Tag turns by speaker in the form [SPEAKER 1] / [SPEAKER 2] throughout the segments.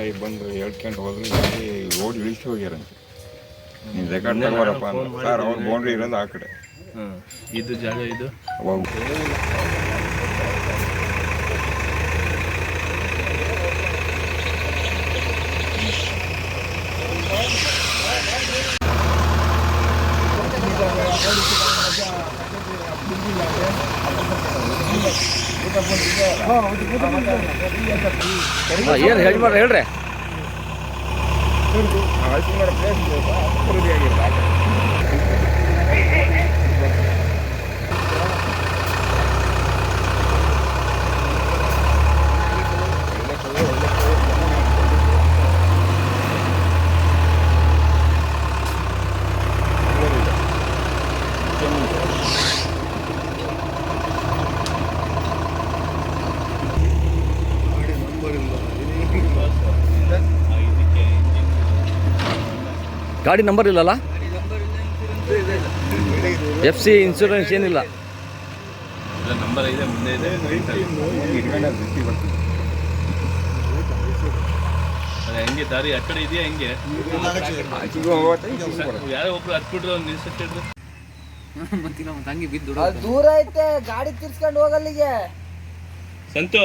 [SPEAKER 1] I ಬಂದು ಹೇಳ್ಕೊಂಡು ಹೋದ್ರೆ ಇಲ್ಲಿ ರೋಡ್ ಇಳಿಸಿ ಹೋಗ್ಯಾರಂತೆ ನೀನು ರೆಕಾರ್ಡ್ ತಗೋರಪ್ಪ ಸರ್ ಅವ್ರು ಬೌಂಡ್ರಿ ಇರೋದು ಆ ಕಡೆ.
[SPEAKER 2] ಇದು ಜಾಗ ಇದು.
[SPEAKER 3] ಏನು ಹೇಳಿ ಮಾಡ್ರಿ. ಹೇಳ್ರಿ ಗಾಡಿ ನಂಬರ್ ಇಲ್ಲಲ್ಲ? ಎಫ್ ಸಿ ಇನ್ಶೂರೆನ್ಸ್ ಏನಿಲ್ಲ.
[SPEAKER 2] ನಂಬರ್ ಇದೆ ಮುಂದೆ ಇದೆ. ಅದೇ ಹೆಂಗೆ ದಾರಿ ಆ ಕಡೆ ಇದೆಯಾ ಹೆಂಗೆ. ಯಾರೋ ಒಬ್ರು ಹತ್ಬಿಟ್ರು ಒಂದು ನಿಲ್ಸಟ್ಟಿದ್ರು
[SPEAKER 4] ಅದ್ ದೂರ ಐತೆ ಗಾಡಿ ತಿರ್ಸ್ಕೊಂಡು ಹೋಗಲ್ಲಿಗೆ
[SPEAKER 2] ಸಂತು.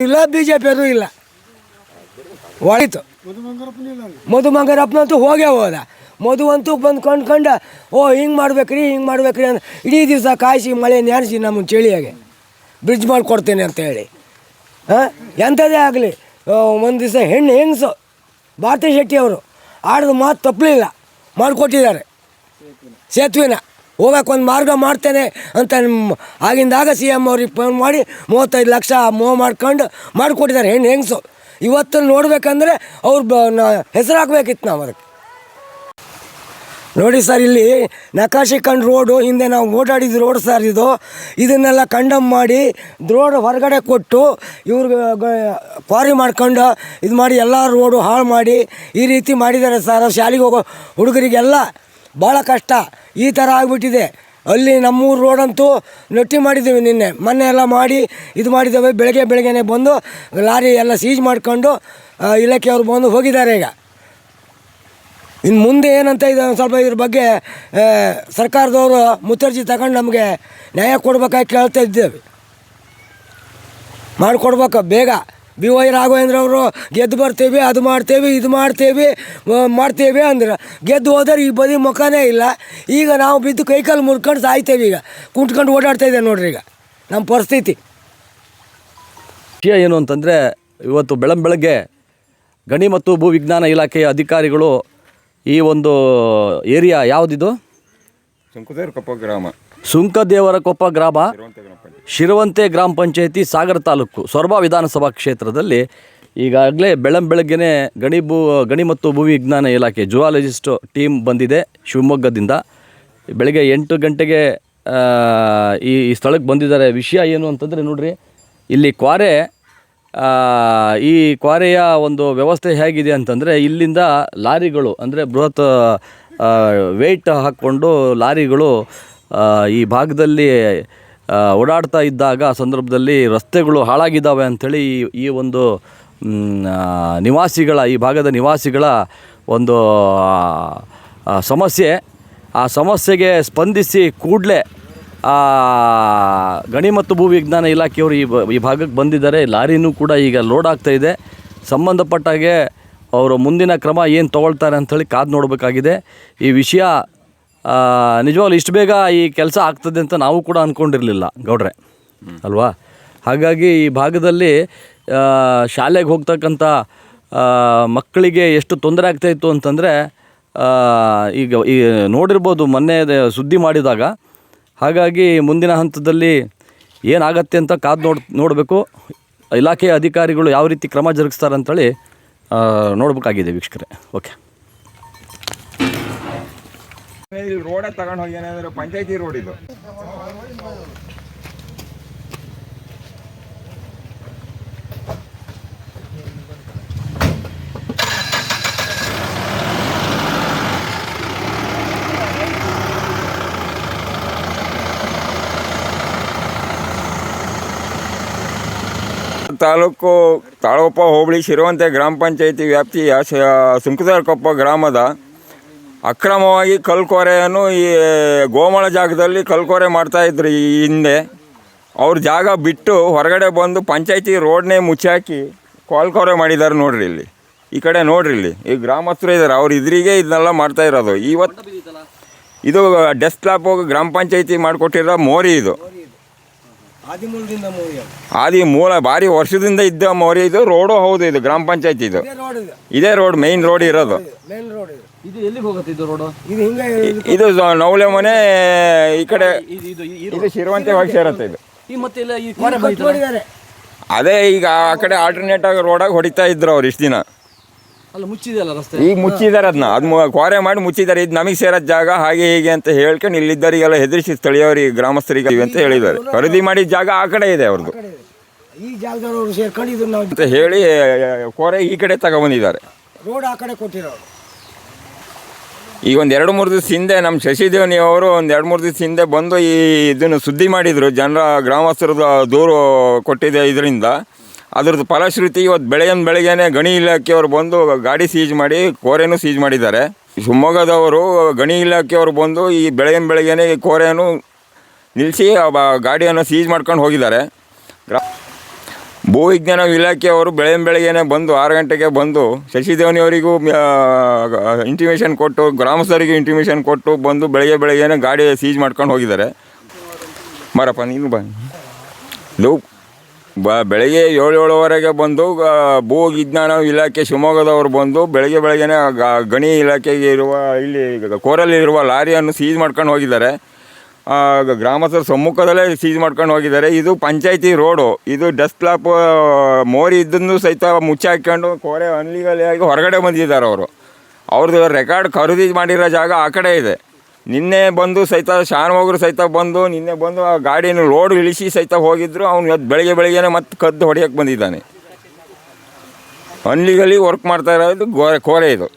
[SPEAKER 5] ಇಲ್ಲ ಬಿ ಜೆ ಪಿಯದು ಇಲ್ಲ. ಒಳಿತು. ಮಧು ಮಂಗರಪ್ಪನಂತೂ ಹೋಗೇ ಹೋದ. ಮಧು ಅಂತೂ ಬಂದು ಕಂಡ ಓ, ಹಿಂಗೆ ಮಾಡ್ಬೇಕ್ರಿ ಹಿಂಗೆ ಮಾಡ್ಬೇಕ್ರಿ ಅಂತ ಇಡೀ ದಿವಸ ಕಾಯಿಸಿ ಮಳೆ ನೆನೆಸಿ ನಮ್ಮ ಚಳಿಯಾಗೆ. ಬ್ರಿಡ್ಜ್ ಮಾಡಿಕೊಡ್ತೇನೆ ಅಂತ ಹೇಳಿ. ಹಾಂ? ಎಂಥದೇ ಆಗಲಿ ಒಂದು ದಿವಸ ಹೆಣ್ಣು ಹೆಂಗಸು, ಭಾರತಿ ಶೆಟ್ಟಿ ಅವರು ಆಡಿದ ಮಾತು ತಪ್ಪಲಿಲ್ಲ ಮಾಡಿಕೊಟ್ಟಿದ್ದಾರೆ. ಸೇತುವೆನ. ಹೋಗಕ್ಕೆ ಒಂದು ಮಾರ್ಗ ಮಾಡ್ತೇನೆ ಅಂತ ಆಗಿಂದಾಗ ಸಿ ಎಂ ಅವ್ರಿಗೆ ಫೋನ್ ಮಾಡಿ ಮೂವತ್ತೈದು ಲಕ್ಷ ಮೋ ಮಾಡ್ಕೊಂಡು ಮಾಡಿಕೊಟ್ಟಿದ್ದಾರೆ. ಹೆಣ್ಣು ಹೆಂಗಸು? ಇವತ್ತು ನೋಡಬೇಕಂದ್ರೆ ಅವ್ರು ಬ ಹೆಸರು ಹಾಕ್ಬೇಕಿತ್ತು ನಾವು ಅದಕ್ಕೆ. ನೋಡಿ ಸರ್, ಇಲ್ಲಿ ನಕಾಶಿ ಕಂಡು ರೋಡು ಹಿಂದೆ ನಾವು ಓಡಾಡಿದ ರೋಡ್ ಸರ್ ಇದು. ಇದನ್ನೆಲ್ಲ ಕಂಡಮ್ ಮಾಡಿ ರೋಡ್ ಹೊರಗಡೆ ಕೊಟ್ಟು ಇವ್ರಿಗೆ ಕ್ವಾರಿ ಮಾಡ್ಕೊಂಡು ಇದು ಮಾಡಿ ಎಲ್ಲ ರೋಡು ಹಾಳು ಮಾಡಿ ಈ ರೀತಿ ಮಾಡಿದ್ದಾರೆ ಸರ್. ಶಾಲೆಗೆ ಹೋಗೋ ಹುಡುಗರಿಗೆಲ್ಲ ಭಾಳ ಕಷ್ಟ. ಈ ಥರ ಆಗಿಬಿಟ್ಟಿದೆ. ಅಲ್ಲಿ ನಮ್ಮೂರು ರೋಡಂತೂ ನೆಟ್ಟಿ ಮಾಡಿದ್ದೀವಿ ನಿನ್ನೆ. ಮೊನ್ನೆ ಎಲ್ಲ ಮಾಡಿ, ಇದು ಮಾಡಿದ್ದೇವೆ. ಬೆಳಗ್ಗೆ ಬೆಳಗ್ಗೆನೆ ಬಂದು ಲಾರಿ ಎಲ್ಲ ಸೀಜ್ ಮಾಡ್ಕೊಂಡು ಇಲಾಖೆಯವರು ಬಂದು ಹೋಗಿದ್ದಾರೆ ಈಗ. ಇನ್ನು ಮುಂದೆ ಏನಂತ ಇದೆ ಸ್ವಲ್ಪ ಇದ್ರ ಬಗ್ಗೆ ಸರ್ಕಾರದವರು ಮುತ್ತರ್ಜಿ ತಗೊಂಡು ನಮಗೆ ನ್ಯಾಯ ಕೊಡ್ಬೇಕಾಗಿ ಕೇಳ್ತಾ ಇದ್ದೇವೆ. ಮಾಡಿಕೊಡ್ಬೇಕು ಬೇಗ. ಬಿ ವೈ ರಾಘವೇಂದ್ರ ಅವರು ಗೆದ್ದು ಬರ್ತೀವಿ ಅದು ಮಾಡ್ತೇವೆ ಇದು ಮಾಡ್ತೇವೆ ಮಾಡ್ತೇವೆ ಅಂದ್ರೆ ಗೆದ್ದು ಹೋದ್ರೆ ಈ ಬದಿ ಮುಖನೇ ಇಲ್ಲ. ಈಗ ನಾವು ಬಿದ್ದು ಕೈಕಾಲು ಮುರ್ಕೊಂಡು ಸಾಯ್ತೇವೆ ಈಗ. ಕುಂಟ್ಕೊಂಡು ಓಡಾಡ್ತಾ ಇದ್ದೇವೆ ನೋಡ್ರಿ ಈಗ. ನಮ್ಮ ಪರಿಸ್ಥಿತಿ.
[SPEAKER 3] ವಿಷಯ ಏನು ಅಂತಂದರೆ ಇವತ್ತು ಬೆಳಂಬೆಳಗ್ಗೆ ಗಣಿ ಮತ್ತು ಭೂ ವಿಜ್ಞಾನ ಇಲಾಖೆಯ ಅಧಿಕಾರಿಗಳು ಈ ಒಂದು ಏರಿಯಾ ಯಾವುದಿದು?
[SPEAKER 1] ಶಂಕುದೇವ್ರ ಕಪ್ಪ ಗ್ರಾಮ.
[SPEAKER 3] ಸುಂಕದೇವರ ಕೊಪ್ಪ ಗ್ರಾಮ, ಶಿರವಂತೆ ಗ್ರಾಮ ಪಂಚಾಯಿತಿ ಸಾಗರ ತಾಲೂಕು, ಸೊರಬ ವಿಧಾನಸಭಾ ಕ್ಷೇತ್ರದಲ್ಲಿ ಈಗಾಗಲೇ ಬೆಳಂಬೆಳಗ್ಗೆನೇ ಗಣಿ ಭೂ, ಗಣಿ ಮತ್ತು ಭೂ ವಿಜ್ಞಾನ ಇಲಾಖೆ ಜುವಾಲಜಿಸ್ಟ್ ಟೀಮ್ ಬಂದಿದೆ ಶಿವಮೊಗ್ಗದಿಂದ. ಬೆಳಗ್ಗೆ ಎಂಟು ಗಂಟೆಗೆ ಈ ಸ್ಥಳಕ್ಕೆ ಬಂದಿದ್ದಾರೆ. ವಿಷಯ ಏನು ಅಂತಂದರೆ ನೋಡ್ರಿ, ಇಲ್ಲಿ ಕ್ವಾರೆ ಈ ಕ್ವಾರೆಯ ಒಂದು ವ್ಯವಸ್ಥೆ ಹೇಗಿದೆ ಅಂತಂದರೆ ಇಲ್ಲಿಂದ ಲಾರಿಗಳು ಅಂದರೆ ಬೃಹತ್ ವೆಯ್ಟ್ ಹಾಕ್ಕೊಂಡು ಲಾರಿಗಳು ಈ ಭಾಗದಲ್ಲಿ ಓಡಾಡ್ತಾ ಇದ್ದಾಗ ಸಂದರ್ಭದಲ್ಲಿ ರಸ್ತೆಗಳು ಹಾಳಾಗಿದ್ದಾವೆ ಅಂಥೇಳಿ ಈ ಈ ಒಂದು ನಿವಾಸಿಗಳ, ಈ ಭಾಗದ ನಿವಾಸಿಗಳ ಒಂದು ಸಮಸ್ಯೆ. ಆ ಸಮಸ್ಯೆಗೆ ಸ್ಪಂದಿಸಿ ಕೂಡಲೇ ಗಣಿ ಮತ್ತು ಭೂ ವಿಜ್ಞಾನ ಇಲಾಖೆಯವರು ಈ ಈ ಭಾಗಕ್ಕೆ ಬಂದಿದ್ದಾರೆ. ಲಾರಿನೂ ಕೂಡ ಈಗ ಲೋಡ್ ಆಗ್ತಾ ಇದೆ. ಸಂಬಂಧಪಟ್ಟಾಗೆ ಅವರು ಮುಂದಿನ ಕ್ರಮ ಏನು ತೊಗೊಳ್ತಾರೆ ಅಂಥೇಳಿ ಕಾದು ನೋಡಬೇಕಾಗಿದೆ. ಈ ವಿಷಯ ನಿಜವಾಗ್ಲೂ ಇಷ್ಟು ಬೇಗ ಈ ಕೆಲಸ ಆಗ್ತದೆ ಅಂತ ನಾವು ಕೂಡ ಅಂದ್ಕೊಂಡಿರಲಿಲ್ಲ ಗೌಡ್ರೆ. ಅಲ್ವಾ? ಹಾಗಾಗಿ ಈ ಭಾಗದಲ್ಲಿ ಶಾಲೆಗೆ ಹೋಗ್ತಕ್ಕಂಥ ಮಕ್ಕಳಿಗೆ ಎಷ್ಟು ತೊಂದರೆ ಆಗ್ತಾಯಿತ್ತು ಅಂತಂದರೆ ಈಗ ಈ ನೋಡಿರ್ಬೋದು ಮೊನ್ನೆ ಸುದ್ದಿ ಮಾಡಿದಾಗ. ಹಾಗಾಗಿ ಮುಂದಿನ ಹಂತದಲ್ಲಿ ಏನಾಗತ್ತೆ ಅಂತ ಕಾದು ನೋಡ್, ನೋಡಬೇಕು. ಇಲಾಖೆಯ ಅಧಿಕಾರಿಗಳು ಯಾವ ರೀತಿ ಕ್ರಮ ಜರುಗಿಸ್ತಾರೆ ಅಂತೇಳಿ ನೋಡ್ಬೇಕಾಗಿದೆ ವೀಕ್ಷಕರೇ. ಓಕೆ.
[SPEAKER 1] ಇಲ್ಲಿ ರೋಡೇ ತಗೊಂಡು ಹೋಗಿ ಏನಂದ್ರೆ ಪಂಚಾಯತಿ ರೋಡ್ ಇದು. ತಾಲೂಕು ತಾಳಗೊಪ್ಪ ಹೋಬಳಿ ಶಿರುವಂತೆ ಗ್ರಾಮ ಪಂಚಾಯತಿ ವ್ಯಾಪ್ತಿಯ ಸುಂಕದಕೊಪ್ಪ ಗ್ರಾಮದ ಅಕ್ರಮವಾಗಿ ಕಲ್ಕೊರೆಯನ್ನು ಈ ಗೋಮಳ ಜಾಗದಲ್ಲಿ ಕಲ್ಕೊರೆ ಮಾಡ್ತಾ ಇದ್ರು ಈ ಹಿಂದೆ. ಅವ್ರ ಜಾಗ ಬಿಟ್ಟು ಹೊರಗಡೆ ಬಂದು ಪಂಚಾಯತಿ ರೋಡ್ನೇ ಮುಚ್ಚಾಕಿ ಕಲ್ಕೋರೆ ಮಾಡಿದ್ದಾರೆ ನೋಡ್ರಿ ಇಲ್ಲಿ. ಈ ಕಡೆ ನೋಡ್ರಿ ಇಲ್ಲಿ. ಈ ಗ್ರಾಮಸ್ಥರು ಇದ್ದಾರೆ ಅವ್ರು ಇದ್ರಿಗೆ ಇದನ್ನೆಲ್ಲ ಮಾಡ್ತಾ ಇರೋದು. ಇವತ್ತು ಇದು ಡೆಸ್ಕ್ಟಾಪ್ ಗ್ರಾಮ ಪಂಚಾಯತಿ ಮಾಡಿಕೊಟ್ಟಿರೋ ಮೋರಿ ಇದು. ಆದಿ ಮೂಲ ಭಾರಿ ವರ್ಷದಿಂದ ಇದ್ದ ಮೋರಿ ಇದು. ರೋಡು ಹೌದು ಇದು ಗ್ರಾಮ ಪಂಚಾಯತಿ ಇದು.
[SPEAKER 5] ಇದೇ ರೋಡ್
[SPEAKER 1] ಮೇನ್ ರೋಡ್ ಇರೋದು
[SPEAKER 5] ಇದು
[SPEAKER 3] ಎಲ್ಲಿಗೆ ಹೋಗುತ್ತೆ ಇದು ರೋಡು
[SPEAKER 5] ಇದು ಹಿಂಗೆ
[SPEAKER 1] ಇದು ನವಲೆ ಮನೆ ಈ ಕಡೆ
[SPEAKER 3] ಇದು ಇದು
[SPEAKER 1] ಇದು ಶಿರುವಂತೆ ಹೋಗಿ ಸೇರುತ್ತೆ ಇದು.
[SPEAKER 3] ಈ ಮತ್ತೆ ಇಲ್ಲ ಈ
[SPEAKER 5] ಮಾಡಿದ್ದಾರೆ
[SPEAKER 1] ಅದೇ ಈಗ ಆ ಕಡೆ ಆಲ್ಟರ್ನೇಟ್ ಆಗಿ ರೋಡಾಗಿ ಹೊಡಿತಾ ಇದ್ರು ಅವ್ರು ಇಷ್ಟು ದಿನ.
[SPEAKER 3] ಅಲ್ಲ ಮುಚ್ಚಿದೆಯಲ್ಲ ರಸ್ತೆ?
[SPEAKER 1] ಈಗ ಮುಚ್ಚಿದ್ದಾರೆ ಅದನ್ನ ಅದು ಕ್ವಾರೆ ಮಾಡಿ ಮುಚ್ಚಿದ್ದಾರೆ. ಇದು ನಮಗೆ ಸೇರೋ ಜಾಗ ಹಾಗೆ ಹೀಗೆ ಅಂತ ಹೇಳ್ಕೊಂಡು ಇಲ್ಲಿದ್ದವರಿಗೆಲ್ಲ ಹೆದರಿಸಿ ಸ್ಥಳೀಯರಿಗೆ ಗ್ರಾಮಸ್ಥರಿಗೆ ಅಂತ ಹೇಳಿದ್ದಾರೆ. ಖರೀದಿ ಮಾಡಿದ ಜಾಗ ಆ ಕಡೆ ಇದೆ ಅವ್ರದ್ದು
[SPEAKER 5] ಈ ಜಾಗದವ್ರು ಸೇರ್ಕೊಂಡಿದ್ರು ನಾವು
[SPEAKER 1] ಅಂತ ಹೇಳಿ ಕೋರೆ ಈ ಕಡೆ ತಗೊಬಂದಿದ್ದಾರೆ
[SPEAKER 5] ರೋಡ್ ಆ ಕಡೆ ಕೊಟ್ಟಿರೋರು.
[SPEAKER 1] ಈಗ ಒಂದು ಎರಡು ಮೂರು ದಿವಸ ಹಿಂದೆ ನಮ್ಮ ಶಶಿದೇವನಿ ಅವರು ಒಂದು ಎರಡು ಮೂರು ದಿವಸ ಹಿಂದೆ ಬಂದು ಈ ಇದನ್ನು ಸುದ್ದಿ ಮಾಡಿದರು. ಜನರ ಗ್ರಾಮಸ್ಥರದ ದೂರು ಕೊಟ್ಟಿದೆ ಇದರಿಂದ. ಅದರದ್ದು ಫಲಶ್ರುತಿ ಇವತ್ತು ಬೆಳಗಿನ ಬೆಳಗ್ಗೆನೆ ಗಣಿ ಇಲಾಖೆಯವರು ಬಂದು ಗಾಡಿ ಸೀಜ್ ಮಾಡಿ, ಕೋರೆನೂ ಸೀಜ್ ಮಾಡಿದ್ದಾರೆ. ಶಿವಮೊಗ್ಗದವರು ಗಣಿ ಇಲಾಖೆಯವರು ಬಂದು ಈ ಬೆಳಗಿನ ಬೆಳಗ್ಗೆನೆ ಕೋರೆಯನ್ನು ನಿಲ್ಲಿಸಿ ಗಾಡಿಯನ್ನು ಸೀಜ್ ಮಾಡ್ಕೊಂಡು ಹೋಗಿದ್ದಾರೆ. ಭೂವಿಜ್ಞಾನ ಇಲಾಖೆಯವರು ಬೆಳಗಿನ ಬೆಳಗ್ಗೆನೆ ಬಂದು ಆರು ಗಂಟೆಗೆ ಬಂದು ಶಶಿದೇವನಿಯವರಿಗೂ ಇಂಟಿಮೇಷನ್ ಕೊಟ್ಟು, ಗ್ರಾಮಸ್ಥರಿಗೆ ಇಂಟಿಮೇಷನ್ ಕೊಟ್ಟು ಬಂದು ಬೆಳಗ್ಗೆ ಬೆಳಗ್ಗೆನೆ ಗಾಡಿ ಸೀಜ್ ಮಾಡ್ಕೊಂಡು ಹೋಗಿದ್ದಾರೆ. ಮಾರಪ್ಪ, ನೀನು ಬನ್ನಿ ಇದು ಬ ಬೆಳಗ್ಗೆ ಏಳು ಏಳುವರೆಗೆ ಬಂದು ಭೂ ವಿಜ್ಞಾನ ಇಲಾಖೆ ಶಿವಮೊಗ್ಗದವರು ಬಂದು ಬೆಳಗ್ಗೆ ಬೆಳಗ್ಗೆನೆ ಗಣಿ ಇಲಾಖೆಗೆ ಇರುವ ಇಲ್ಲಿ, ಕೋರಲ್ಲಿರುವ ಲಾರಿಯನ್ನು ಸೀಜ್ ಮಾಡ್ಕೊಂಡು ಹೋಗಿದ್ದಾರೆ. ಗ್ರಾಮಸ್ಥರ ಸಮ್ಮುಖದಲ್ಲೇ ಸೀಜ್ ಮಾಡ್ಕೊಂಡು ಹೋಗಿದ್ದಾರೆ. ಇದು ಪಂಚಾಯತಿ ರೋಡು. ಇದು ಡೆಸ್ಕ್ಲಾಪ್ ಮೋರಿ ಇದ್ದನ್ನು ಸಹಿತ ಮುಚ್ಚಾಕೊಂಡು ಕೋರೆ ಅನ್ಲಿಗಲಿಯಾಗಿ ಹೊರಗಡೆ ಬಂದಿದ್ದಾರೆ ಅವರು. ಅವ್ರದ್ದು ರೆಕಾರ್ಡ್ ಖರೀದಿ ಮಾಡಿರೋ ಜಾಗ ಆ ಕಡೆ ಇದೆ. ನಿನ್ನೆ ಬಂದು ಸಹಿತ ಶಾನ್ಭೋಗರು ಸಹಿತ ಬಂದು, ನಿನ್ನೆ ಬಂದು ಆ ಗಾಡಿನ ರೋಡ್ ಇಳಿಸಿ ಸಹಿತ ಹೋಗಿದ್ರು. ಅವ್ನು ಬೆಳಗ್ಗೆ ಬೆಳಗ್ಗೆನೆ ಮತ್ತೆ ಕದ್ದು ಹೊಡೆಯಕ್ಕೆ ಬಂದಿದ್ದಾನೆ. ಅನ್ಲಿಗಲಿ ವರ್ಕ್ ಮಾಡ್ತಾ ಇರೋದು ಕೋರೆ ಇದು.